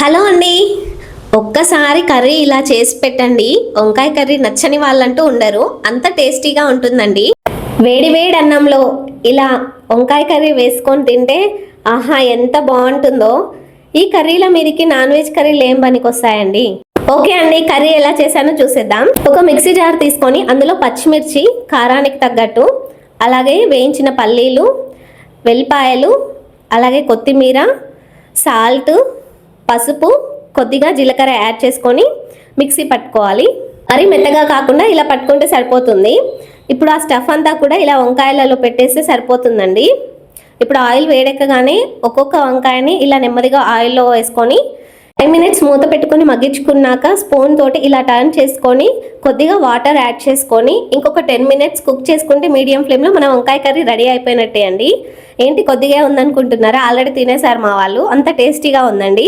Hello అండి. ఒక్కసారి curry ఇలా చేసి పెట్టండి. వంకాయ కర్రీ నచ్చని వాళ్ళంటూ ఉండరు. అంత టేస్టీగా ఉంటుందండి. వేడి వేడి అన్నంలో ఇలా వంకాయ కర్రీ వేసుకొని తింటే ఆహా ఎంత బాగుంటుందో. ఈ కర్రీల మీదకి నాన్ వెజ్ కర్రీలు ఏం పనికొస్తాయండి ఓకే అండి కర్రీ ఎలా చేశానో చూసేద్దాం. ఒక మిక్సీ జార్ తీసుకొని అందులో పచ్చిమిర్చి కారానికి తగ్గట్టు అలాగే వేయించిన పల్లీలు వెల్లిపాయలు అలాగే కొత్తిమీర సాల్ట్ పసుపు కొద్దిగా జీలకర్ర యాడ్ చేసుకొని మిక్సీ పట్టుకోవాలి. మరి మెత్తగా కాకుండా ఇలా పట్టుకుంటే సరిపోతుంది. ఇప్పుడు ఆ స్టఫ్ అంతా కూడా ఇలా వంకాయలలో పెట్టేస్తే సరిపోతుందండి. ఇప్పుడు ఆయిల్ వేడెక్కగానే ఒక్కొక్క వంకాయని ఇలా నెమ్మదిగా ఆయిల్లో వేసుకొని ఫైవ్ మినిట్స్ మూత పెట్టుకొని మగ్గించుకున్నాక స్పూన్ తోటి ఇలా టర్న్ చేసుకొని కొద్దిగా వాటర్ యాడ్ చేసుకొని ఇంకొక టెన్ మినిట్స్ కుక్ చేసుకుంటే మీడియం ఫ్లేమ్లో మన వంకాయ కర్రీ రెడీ అయిపోయినట్టే అండి. ఏంటి కొద్దిగా ఉందనుకుంటున్నారా? ఆల్రెడీ తినేసారు మా వాళ్ళు. అంత టేస్టీగా ఉందండి.